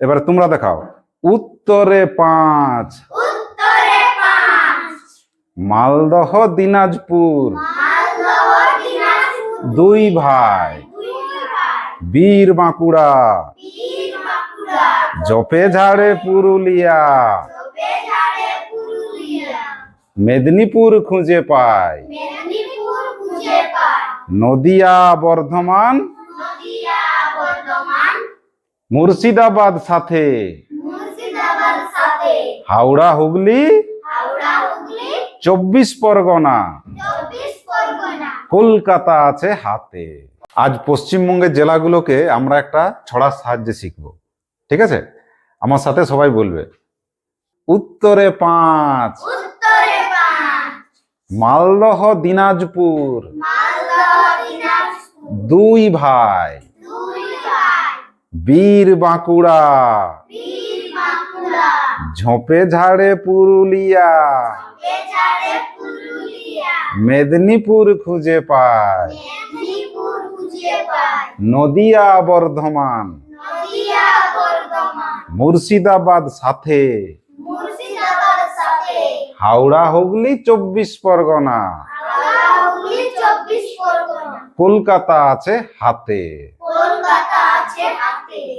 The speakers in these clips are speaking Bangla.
এবারে তোমরা দেখাও। উত্তরে পাঁচ। মালদহ দিনাজপুর। দুই ভাই। বীর বাঁকুড়া। জপে ঝাড়ে পুরুলিয়া। মেদিনীপুর খুঁজে পায়। নদিয়া বর্ধমান। মুর্শিদাবাদ সাথে। হাওড়া হুগলি। চব্বিশ পরগনা। কলকাতা আছে হাতে। আজ পশ্চিমবঙ্গের জেলাগুলোকে আমরা একটা ছড়ার সাহায্যে শিখব। ঠিক আছে? আমার সাথে সবাই বলবে। উত্তরে পাঁচ। মালদহ দিনাজপুর। দুই ভাই। বীর বাঁকুড়া। ঝোপে ঝাড়ে পুরুলিয়া। মেদিনীপুর খুঁজে পায়। নদিয়া বর্ধমান। মুর্শিদাবাদ সাথে। হাওড়া হুগলি চব্বিশ পরগনা। হাওড়া হুগলি চব্বিশ পরগনা। কলকাতা আছে হাতে। কলকাতা আছে হাতে।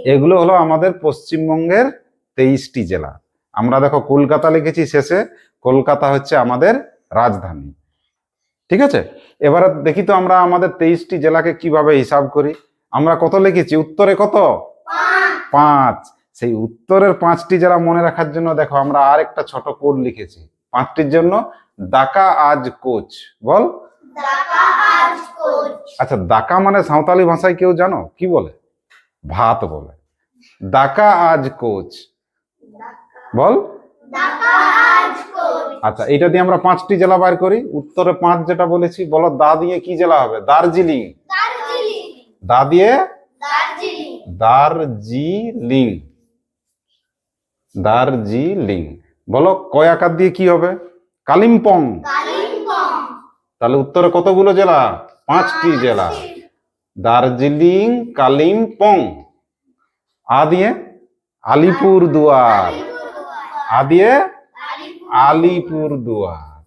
এগুলো হলো আমাদের পশ্চিমবঙ্গের তেইশটি জেলা। আমরা দেখো কলকাতা লিখেছি শেষে কলকাতা হচ্ছে আমাদের রাজধানী। ঠিক আছে? এবারে দেখি তো আমরা আমাদের তেইশটি জেলাকে কীভাবে হিসাব করি। আমরা কত লিখেছি? উত্তরে কত? পাঁচ। সেই উত্তরের পাঁচটি জেলা মনে রাখার জন্য দেখো আমরা আর একটা ছোট কোড লিখেছি। পাঁচটির জন্য দাকা আজ কোচ। বল? আচ্ছা দাকা মানে সাঁওতালি ভাষায় কেউ জানো? কি বলে? ভাত বলে। দাকা আজ কোচ। বল। আচ্ছা এটা দিয়ে আমরা পাঁচটি জেলা বার করি। উত্তরে পাঁচ যেটা বলেছি বলো দা দিয়ে কি জেলা হবে? দার্জিলিং। দা দিয়ে? দার্জিলিং। দার্জিলিং। বলো কয়াকার দিয়ে কি হবে? কালিম্পং। তাহলে উত্তরে কতগুলো জেলা? পাঁচটি জেলা। দার্জিলিং কালিম্পং। আ দিয়ে আলিপুর দুয়ার আ দিয়ে আলিপুর দুয়ার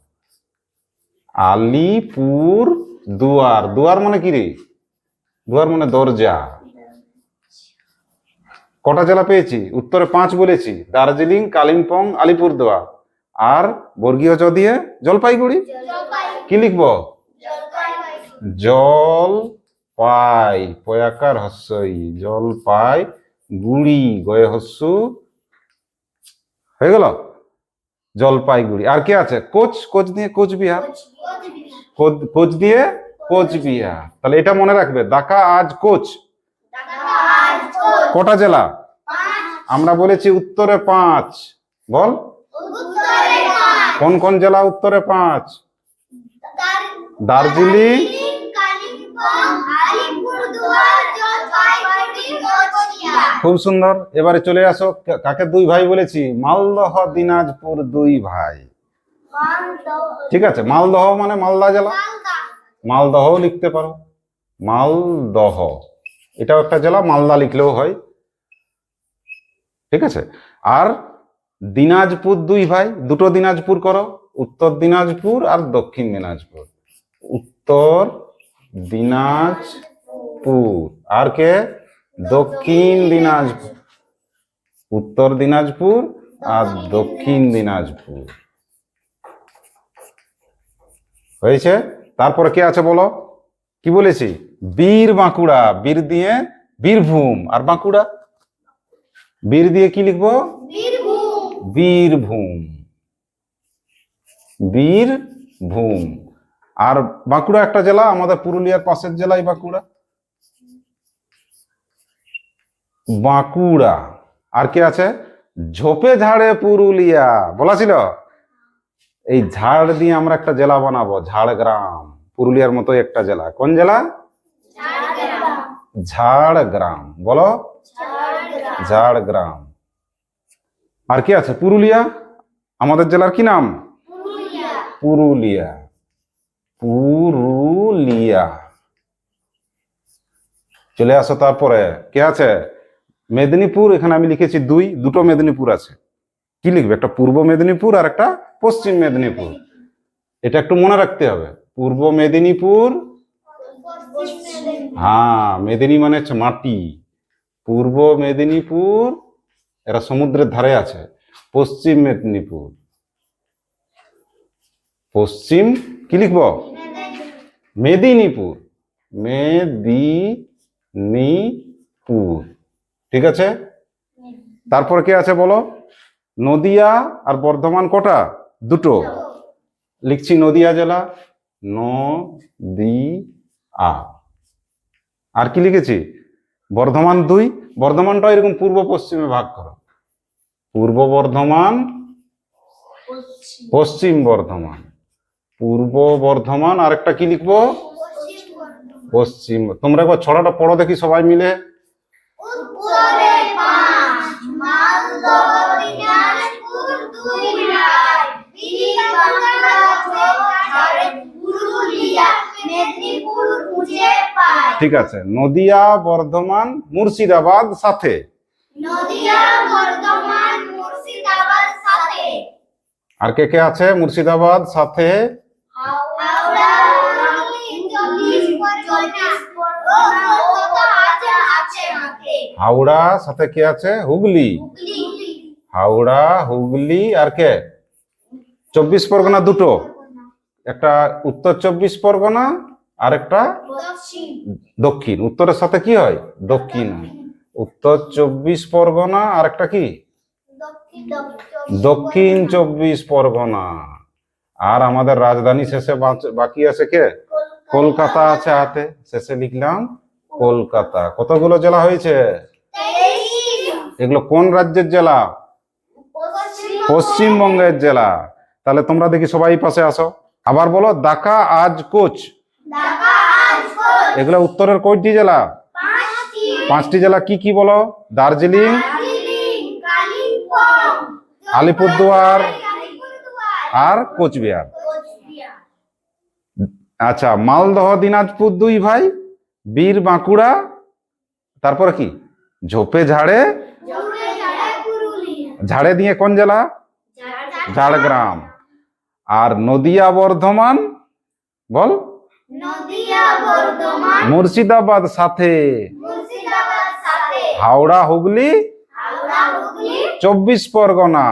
আলিপুর দুয়ার দুয়ার মানে কি রে? দুয়ার মানে দরজা। কটা জেলা পেয়েছি? উত্তরে পাঁচ বলেছি। দার্জিলিং কালিম্পং আলিপুর দুয়ার আর বর্গীয় জ দিয়ে জলপাইগুড়ি? কি লিখব? জল পাই পয়াকার হস্যই জল পাই গুড়ি গয়ে হস্যু। হয়ে গেল? জলপাইগুড়ি আর কে আছে? কোচ কোচ দিয়ে কোচবিহার কোচ- কোচ দিয়ে কোচবিহার তাহলে এটা মনে রাখবে দাকা আজ কোচ। কটা জেলা? আমরা বলেছি উত্তরে পাঁচ। বল। কোন কোন জেলা উত্তরে পাঁচ? দার্জিলিং। খুব সুন্দর। এবারে চলে আসো কাকে দুই ভাই বলেছি? মালদহ দিনাজপুর দুই ভাই। ঠিক আছে মালদহ মানে মালদা জেলা? মালদহ লিখতে পারো। মালদহ। এটাও একটা জেলা মালদা লিখলেও হয়। ঠিক আছে আর দিনাজপুর দুই ভাই দুটো দিনাজপুর করো উত্তর দিনাজপুর আর দক্ষিণ দিনাজপুর। উত্তর দিনাজপুর। আর কে? দক্ষিণ দিনাজপুর। উত্তর দিনাজপুর আর দক্ষিণ দিনাজপুর। হয়েছে? তারপরে কে আছে বলো? কি বলেছি? বীর বাঁকুড়া। বীর দিয়ে বীরভূম। আর বাঁকুড়া? বীর দিয়ে কি লিখব? বীরভূম। বীরভূম। আর বাঁকুড়া একটা জেলা, আমাদের পুরুলিয়ার পাশের জেলায় বাঁকুড়া। বাঁকুড়া। আর কি আছে? ঝোপে ঝাড়ে পুরুলিয়া। বলা ছিল? এই ঝাড় দিয়ে আমরা একটা জেলা বানাবো ঝাড়গ্রাম। পুরুলিয়ার মতো একটা জেলা। কোন জেলা? ঝাড়গ্রাম। বলো? ঝাড়গ্রাম। আর কি আছে? পুরুলিয়া? আমাদের জেলার কি নাম? পুরুলিয়া। পুরুলিয়া। চলে আসো তারপরে। কে আছে? মেদিনীপুর, এখানে আমি লিখেছি দুই, দুটো মেদিনীপুর আছে। কি লিখবে? একটা পূর্ব মেদিনীপুর আর একটা পশ্চিম মেদিনীপুর। এটা একটু মনে রাখতে হবে। পূর্ব মেদিনীপুর হ্যাঁ মেদিনী মানে হচ্ছে মাটি। পূর্ব মেদিনীপুর, এরা সমুদ্রের ধারে আছে। পশ্চিম মেদিনীপুর। পশ্চিম, কি লিখব? মেদিনীপুর। মেদিনীপুর। ঠিক আছে? তারপর কে আছে বলো? নদিয়া আর বর্ধমান কটা? দুটো। লিখছি নদিয়া জেলা। নদিয়া। আর কি লিখেছি? বর্ধমান দুই। বর্ধমানটা এরকম পূর্ব পশ্চিমে ভাগ করো। পূর্ব বর্ধমান, পশ্চিম বর্ধমান। পূর্ব বর্ধমান, আরেকটা কি লিখব? পশ্চিম তোমরা একবার ছড়াটা পড়ো দেখি সবাই মিলে। পাঁচ মালদহ দিনাজপুর দুই রায়। বীরবাংলা ঝাড়ে পুরুলিয়া মেদিনীপুর খুঁজে পায়। ঠিক আছে নদিয়া বর্ধমান মুর্শিদাবাদ সাথে। নদিয়া বর্ধমান মুর্শিদাবাদ সাথে। আর কে কে আছে? মুর্শিদাবাদ সাথে হাওড়া চব্বিশ চব্বিশ কলকাতা আছে আছে হাতে হাওড়া সাথে কে আছে? হুগলি। হাওড়া হুগলি আর কে? চব্বিশ পরগনা দুটো। একটা উত্তর চব্বিশ পরগনা আর একটা দক্ষিণ। উত্তরের সাথে কি হয়? দক্ষিণ। উত্তর চব্বিশ পরগনা আর একটা কি? দক্ষিণ দক্ষিণ। চব্বিশ পরগনা। আর আমাদের রাজধানী শেষে বাকি আছে কে? কলকাতা আছে হাতে। শেষে লিখলাম কলকাতা। কতগুলো জেলা হয়েছে? এগুলো কোন রাজ্যের জেলা? পশ্চিমবঙ্গের জেলা। তাহলে তোমরা দেখি সবাই পাশে আসো। আবার বলো দাকা আজ কোচ? এগুলো উত্তরের কয়টি জেলা? পাঁচটি। জেলা কি কি বলো? দার্জিলিং আলিপুরদুয়ার আর কোচবিহার। আচ্ছা মালদহ দিনাজপুর দুই ভাই বীর বাঁকুড়া তারপরে কি? ঝোপে ঝাড়ে? ঝাড়ে দিয়ে কোন জেলা? ঝাড়গ্রাম। আর নদিয়া বর্ধমান? বল। মুর্শিদাবাদ সাথে। হাওড়া হুগলি? চব্বিশ পরগনা।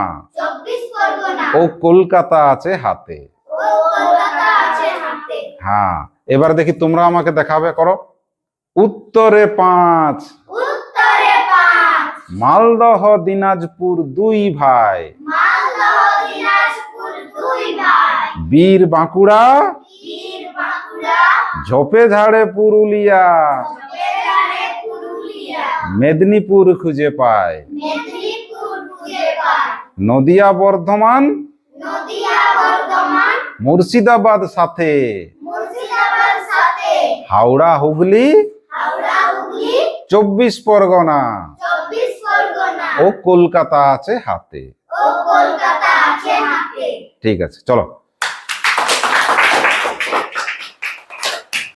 ও কলকাতা আছে হাতে। ও কলকাতা আছে হাতে। হ্যাঁ এবার দেখি তোমরা আমাকে দেখাবে করো। উত্তরে পাঁচ। মালদহ দিনাজপুর দুই ভাই। বীর বাঁকুড়া ঝোপে ঝাড়ে পুরুলিয়া। মেদিনীপুর খুঁজে পায়। নদিয়া বর্ধমান। মুর্শিদাবাদ সাথে। হাওড়া হুগলি। চব্বিশ পরগনা চব্বিশ পরগনা ও কলকাতা আছে হাতে ও কলকাতা আছে হাতে। ঠিক আছে চলো।